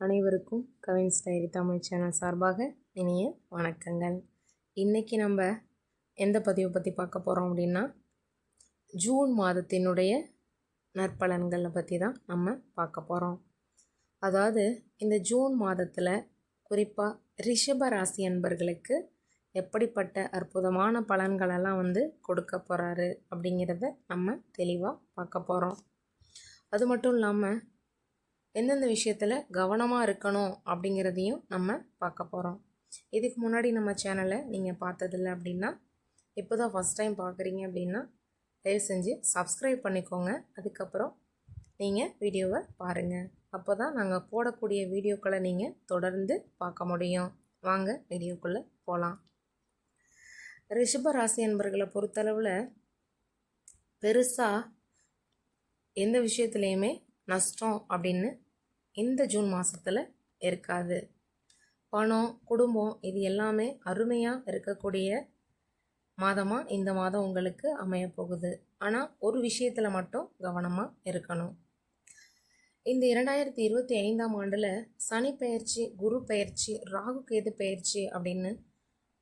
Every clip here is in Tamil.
அனைவருக்கும் கவின்ஸ் டைரி தமிழ் சேனல் சார்பாக இனிய வணக்கங்கள். இன்றைக்கி நம்ம எந்த பதிவை பற்றி பார்க்க போகிறோம் அப்படின்னா ஜூன் மாதத்தினுடைய நற்பலன்களை பற்றி தான் நம்ம பார்க்க போகிறோம் அதாவது இந்த ஜூன் மாதத்தில் குறிப்பாக ரிஷப ராசி அன்பர்களுக்கு எப்படிப்பட்ட அற்புதமான பலன்களெல்லாம் வந்து கொடுக்க போகிறாரு அப்படிங்கிறத நம்ம தெளிவாக பார்க்க போகிறோம் அது மட்டும் இல்லாமல் எந்தெந்த விஷயத்தில் கவனமாக இருக்கணும் அப்படிங்கிறதையும் நம்ம பார்க்க போகிறோம் இதுக்கு முன்னாடி நம்ம சேனலை நீங்கள் பார்த்ததில்ல அப்படின்னா இப்போ தான் ஃபஸ்ட் டைம் பார்க்குறீங்க அப்படின்னா தயவு செஞ்சு சப்ஸ்கிரைப் பண்ணிக்கோங்க. அதுக்கப்புறம் நீங்கள் வீடியோவை பாருங்கள் அப்போ தான் நாங்கள் போடக்கூடிய வீடியோக்களை நீங்கள் தொடர்ந்து பார்க்க முடியும். வாங்க வீடியோக்குள்ளே போகலாம் ரிஷப ராசி என்பர்களை பொறுத்தளவில் பெருசாக எந்த விஷயத்துலேயுமே நஷ்டம் அப்படின்னு இந்த ஜூன் மாதத்தில் இருக்காது. பணம் குடும்பம் இது எல்லாமே அருமையாக இருக்கக்கூடிய மாதமாக இந்த மாதம் உங்களுக்கு அமைய போகுது. ஆனால் ஒரு விஷயத்தில் மட்டும் கவனமாக இருக்கணும். இந்த இரண்டாயிரத்தி இருபத்தி ஐந்தாம் ஆண்டில் சனி பெயர்ச்சி குரு பெயர்ச்சி ராகு கேது பெயர்ச்சி அப்படின்னு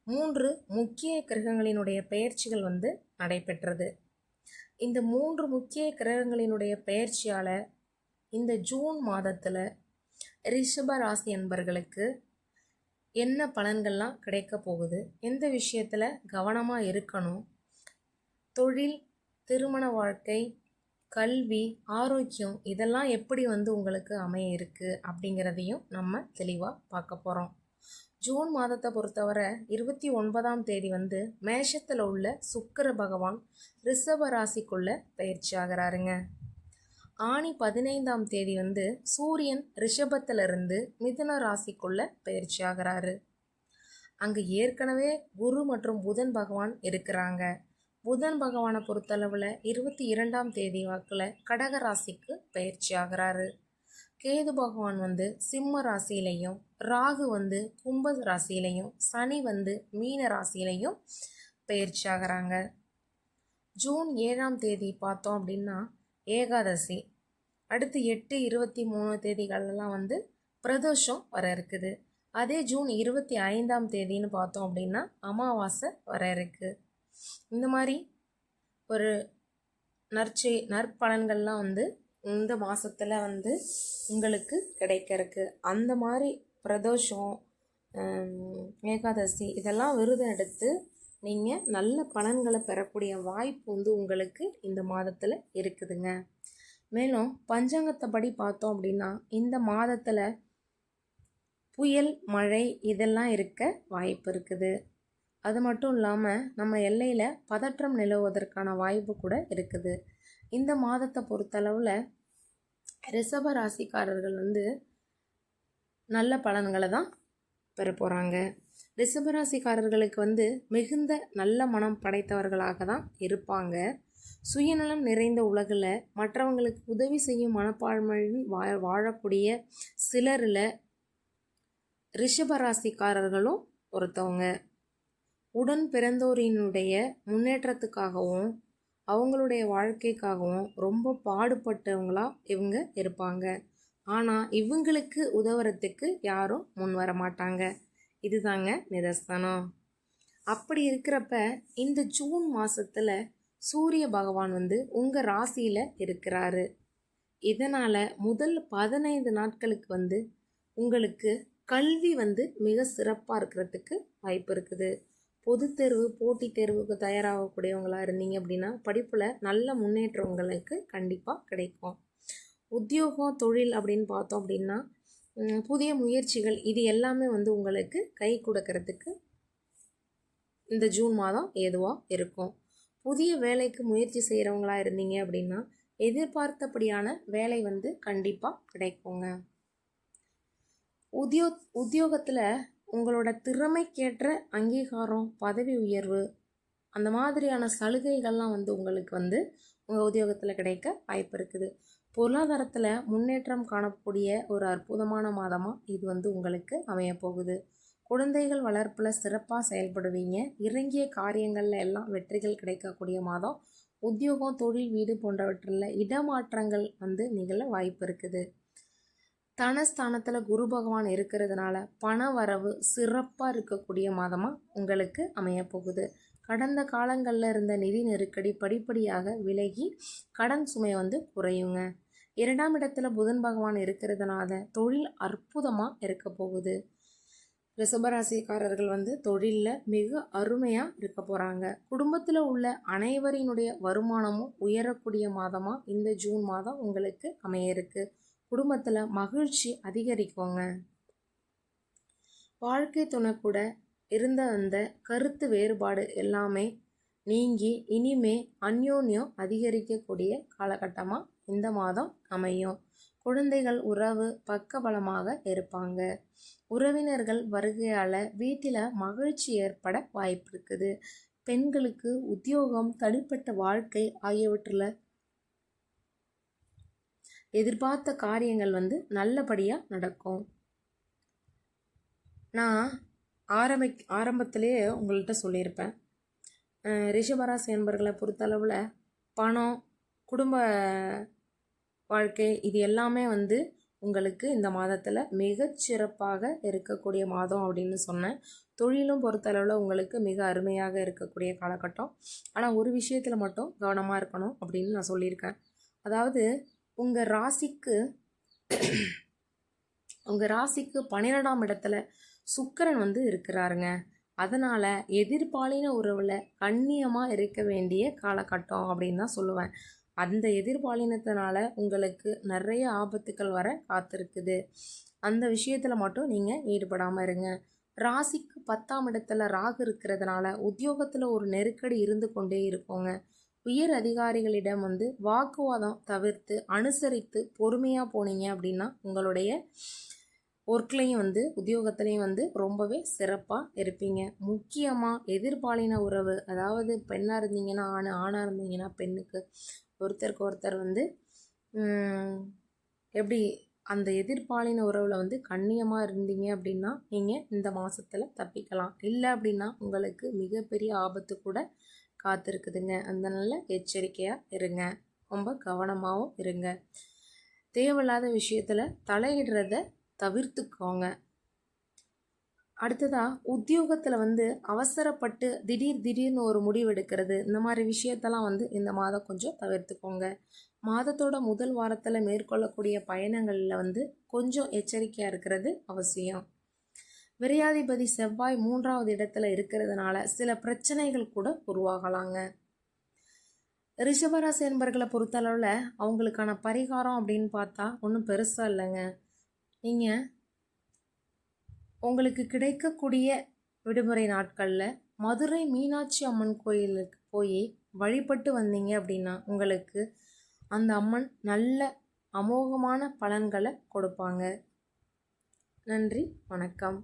மூன்று முக்கிய கிரகங்களினுடைய பெயர்ச்சிகள் வந்து நடைபெற்றது. இந்த மூன்று முக்கிய கிரகங்களினுடைய பெயர்ச்சியால் இந்த ஜூன் மாதத்தில் ரிஷப ராசி என்ன பலன்கள்லாம் கிடைக்க போகுது? எந்த விஷயத்தில் கவனமாக இருக்கணும்? தொழில் திருமண வாழ்க்கை கல்வி ஆரோக்கியம் இதெல்லாம் எப்படி வந்து உங்களுக்கு அமைய இருக்குது அப்படிங்கிறதையும் நம்ம தெளிவாக பார்க்க போகிறோம் ஜூன் மாதத்தை பொறுத்தவரை இருபத்தி ஒன்பதாம் தேதி வந்து மேஷத்தில் உள்ள சுக்கர பகவான் ரிஷப ராசிக்குள்ளே பயிற்சி ஆகிறாருங்க. ஆணி பதினைந்தாம் தேதி வந்து சூரியன் ரிஷபத்திலிருந்து மிதுன ராசிக்குள்ள பயிற்சி ஆகிறாரு அங்கே ஏற்கனவே குரு மற்றும் புதன் பகவான் இருக்கிறாங்க. புதன் பகவானை பொறுத்தளவில் இருபத்தி இரண்டாம் தேதி வாக்கில் கடக ராசிக்கு பயிற்சி ஆகிறாரு கேது பகவான் வந்து சிம்ம ராசியிலையும் ராகு வந்து கும்ப ராசியிலையும் சனி வந்து மீன ராசியிலையும் பயிற்சி ஆகிறாங்க ஜூன் ஏழாம் தேதி பார்த்தோம் அப்படின்னா ஏகாதசி அடுத்து எட்டு இருபத்தி மூணு தேதிகளெல்லாம் வந்து பிரதோஷம் வர இருக்குது. அதே ஜூன் இருபத்தி ஐந்தாம் தேதின்னு பார்த்தோம் அப்படின்னா அமாவாசை வர இருக்கு. இந்த மாதிரி ஒரு நற்செய் நற்பலன்கள்லாம் வந்து இந்த மாதத்தில் வந்து உங்களுக்கு கிடைக்க இருக்கு. அந்த மாதிரி பிரதோஷம் ஏகாதசி இதெல்லாம் விருதம் எடுத்து நீங்கள் நல்ல பலன்களை பெறக்கூடிய வாய்ப்பு வந்து உங்களுக்கு இந்த மாதத்தில் இருக்குதுங்க. மேலும் பஞ்சாங்கத்தைப்படி பார்த்தோம் அப்படின்னா இந்த மாதத்தில் புயல் மழை இதெல்லாம் இருக்க வாய்ப்பு இருக்குது. அது மட்டும் இல்லாமல் நம்ம எல்லையில் பதற்றம் நிலவுவதற்கான வாய்ப்பு கூட இருக்குது. இந்த மாதத்தை பொறுத்தளவில் ரிஷப ராசிக்காரர்கள் வந்து நல்ல பலன்களை தான் பெற போகிறாங்க ரிஷபராசிக்காரர்களுக்கு வந்து மிகுந்த நல்ல மனம் படைத்தவர்களாக தான் இருப்பாங்க. சுயநலம் நிறைந்த உலகில் மற்றவங்களுக்கு உதவி செய்யும் மனப்பான்மையில் வா வாழக்கூடிய சிலரில் ரிஷபராசிக்காரர்களும் ஒருத்தவங்க. உடன் பிறந்தோரினுடைய முன்னேற்றத்துக்காகவும் அவங்களுடைய வாழ்க்கைக்காகவும் ரொம்ப பாடுபட்டவங்களாக இவங்க இருப்பாங்க. ஆனால் இவங்களுக்கு உதவுறதுக்கு யாரும் முன் வர மாட்டாங்க. இதுதாங்க நிதர்சனம். அப்படி இருக்கிறப்ப இந்த ஜூன் மாதத்தில் சூரிய பகவான் வந்து உங்கள் ராசியில் இருக்கிறாரு. இதனால் முதல் பதினைந்து நாட்களுக்கு வந்து உங்களுக்கு கல்வி வந்து மிக சிறப்பாக இருக்கிறதுக்கு வாய்ப்பு இருக்குது. பொது தேர்வு போட்டித் தேர்வுக்கு தயாராகக்கூடியவங்களாக இருந்தீங்க அப்படின்னா படிப்பில் நல்ல முன்னேற்றம் உங்களுக்கு கண்டிப்பாக கிடைக்கும். உத்தியோகம் தொழில் அப்படின்னு பார்த்தோம் அப்படின்னா புதிய முயற்சிகள் இது எல்லாமே வந்து உங்களுக்கு கை கொடுக்கறதுக்கு இந்த ஜூன் மாதம் ஏதுவாக இருக்கும். புதிய வேலைக்கு முயற்சி செய்கிறவங்களா இருந்தீங்க அப்படின்னா எதிர்பார்த்தபடியான வேலை வந்து கண்டிப்பாக கிடைக்குங்க. உத்தியோ உத்தியோகத்தில் உங்களோட திறமைக்கேற்ற அங்கீகாரம் பதவி உயர்வு அந்த மாதிரியான சலுகைகள்லாம் வந்து உங்களுக்கு வந்து உங்கள் உத்தியோகத்தில் கிடைக்க வாய்ப்பு இருக்குது. பொருளாதாரத்தில் முன்னேற்றம் காணக்கூடிய ஒரு அற்புதமான மாதமாக இது வந்து உங்களுக்கு அமைய போகுது குழந்தைகள் வளர்ப்பில் சிறப்பாக செயல்படுவீங்க. இறங்கிய காரியங்களில் எல்லாம் வெற்றிகள் கிடைக்கக்கூடிய மாதம். உத்தியோகம் தொழில் வீடு போன்றவற்றில் இடமாற்றங்கள் வந்து நிகழ வாய்ப்பு இருக்குது. தனஸ்தானத்தில் குரு பகவான் இருக்கிறதுனால பண வரவு சிறப்பாக இருக்கக்கூடிய மாதமாக உங்களுக்கு அமையப் போகுது கடந்த காலங்களில் இருந்த நிதி நெருக்கடி படிப்படியாக விலகி கடன் சுமை வந்து குறையுங்க. இரண்டாம் இடத்துல புதன் பகவான் இருக்கிறதுனால தொழில் அற்புதமாக இருக்க போகுது. ரிஷபராசிக்காரர்கள் வந்து தொழிலில் மிக அருமையாக இருக்க போகிறாங்க குடும்பத்தில் உள்ள அனைவரினுடைய வருமானமும் உயரக்கூடிய மாதமாக இந்த ஜூன் மாதம் உங்களுக்கு அமைய இருக்கு. குடும்பத்தில் மகிழ்ச்சி அதிகரிக்குங்க. வாழ்க்கை துணை கூட இருந்த அந்த கருத்து வேறுபாடு எல்லாமே நீங்கி இனிமே அந்யோன்யம் அதிகரிக்கக்கூடிய காலகட்டமாக இந்த மாதம் அமையும். குழந்தைகள் உறவு பக்கபலமாக இருப்பாங்க. உறவினர்கள் வருகையால் வீட்டில் மகிழ்ச்சி ஏற்பட வாய்ப்பு இருக்குது பெண்களுக்கு உத்தியோகம் தனிப்பட்ட வாழ்க்கை ஆகியவற்றில் எதிர்பார்த்த காரியங்கள் வந்து நல்லபடியாக நடக்கும். நான் ஆரம்பி ஆரம்பத்திலே உங்கள்கிட்ட சொல்லியிருப்பேன். ரிஷபராசி என்பர்களை பொறுத்தளவில் பணம் குடும்ப வாழ்க்கை இது எல்லாமே வந்து உங்களுக்கு இந்த மாதத்தில் மிகச்சிறப்பாக இருக்கக்கூடிய மாதம் அப்படின்னு சொன்னேன். தொழிலும் பொறுத்தளவில் உங்களுக்கு மிக அருமையாக இருக்கக்கூடிய காலகட்டம். ஆனால் ஒரு விஷயத்தில் மட்டும் கவனமாக இருக்கணும் அப்படின்னு நான் சொல்லியிருக்கேன். அதாவது உங்கள் ராசிக்கு உங்கள் ராசிக்கு பன்னிரெண்டாம் இடத்துல சுக்கரன் வந்து இருக்கிறாருங்க. அதனால் எதிர்பாலின உறவில் கண்ணியமாக இருக்க வேண்டிய காலகட்டம் அப்படின்னு தான் சொல்லுவேன். அந்த எதிர்பாலினத்தினால உங்களுக்கு நிறைய ஆபத்துக்கள் வர காத்திருக்குது. அந்த விஷயத்தில் மட்டும் நீங்கள் ஈடுபடாமல் இருங்க. ராசிக்கு பத்தாம் இடத்துல ராகு இருக்கிறதுனால உத்தியோகத்தில் ஒரு நெருக்கடி இருந்து கொண்டே இருக்கோங்க. உயர் அதிகாரிகளிடம் வந்து வாக்குவாதம் தவிர்த்து அனுசரித்து பொறுமையாக போனீங்க அப்படின்னா உங்களுடைய ஒர்க்லேயும் வந்து உத்தியோகத்துலேயும் வந்து ரொம்பவே சிறப்பாக இருப்பீங்க. முக்கியமாக எதிர்பாலின உறவு அதாவது பெண்ணாக இருந்தீங்கன்னா ஆண் ஆணாக இருந்தீங்கன்னா பெண்ணுக்கு ஒருத்தருக்கு ஒருத்தர் வந்து எப்படி அந்த எதிர்பாலின உறவில் வந்து கண்ணியமாக இருந்தீங்க அப்படின்னா நீங்கள் இந்த மாதத்தில் தப்பிக்கலாம். இல்லை அப்படின்னா உங்களுக்கு மிகப்பெரிய ஆபத்து கூட காத்திருக்குதுங்க. அந்த நல்ல எச்சரிக்கையாக இருங்க. ரொம்ப கவனமாகவும் இருங்க. தேவையில்லாத விஷயத்தில் தலையிடுறத தவிர்த்துக்கோங்க. அடுத்ததாக உத்தியோகத்தில் வந்து அவசரப்பட்டு திடீர் திடீர்னு ஒரு முடிவு எடுக்கிறது. இந்த மாதிரி விஷயத்தெல்லாம் வந்து இந்த மாதம் கொஞ்சம் தவிர்த்துக்கோங்க. மாதத்தோட முதல் வாரத்தில் மேற்கொள்ளக்கூடிய பயணங்களில் வந்து கொஞ்சம் எச்சரிக்கையாக இருக்கிறது அவசியம். விரையாதிபதி செவ்வாய் மூன்றாவது இடத்துல இருக்கிறதுனால சில பிரச்சனைகள் கூட உருவாகலாங்க. ரிஷபராசி என்பர்களை பொறுத்தளவில் அவங்களுக்கான பரிகாரம் அப்படின்னு பார்த்தா ஒன்றும் பெருசாக இல்லைங்க. நீங்கள் உங்களுக்கு கிடைக்கக்கூடிய விடுமுறை நாட்களில் மதுரை மீனாட்சி அம்மன் கோயிலுக்கு போய் வழிபட்டு வந்தீங்க அப்படின்னா உங்களுக்கு அந்த அம்மன் நல்ல அமோகமான பலன்களை கொடுப்பாங்க. நன்றி வணக்கம்.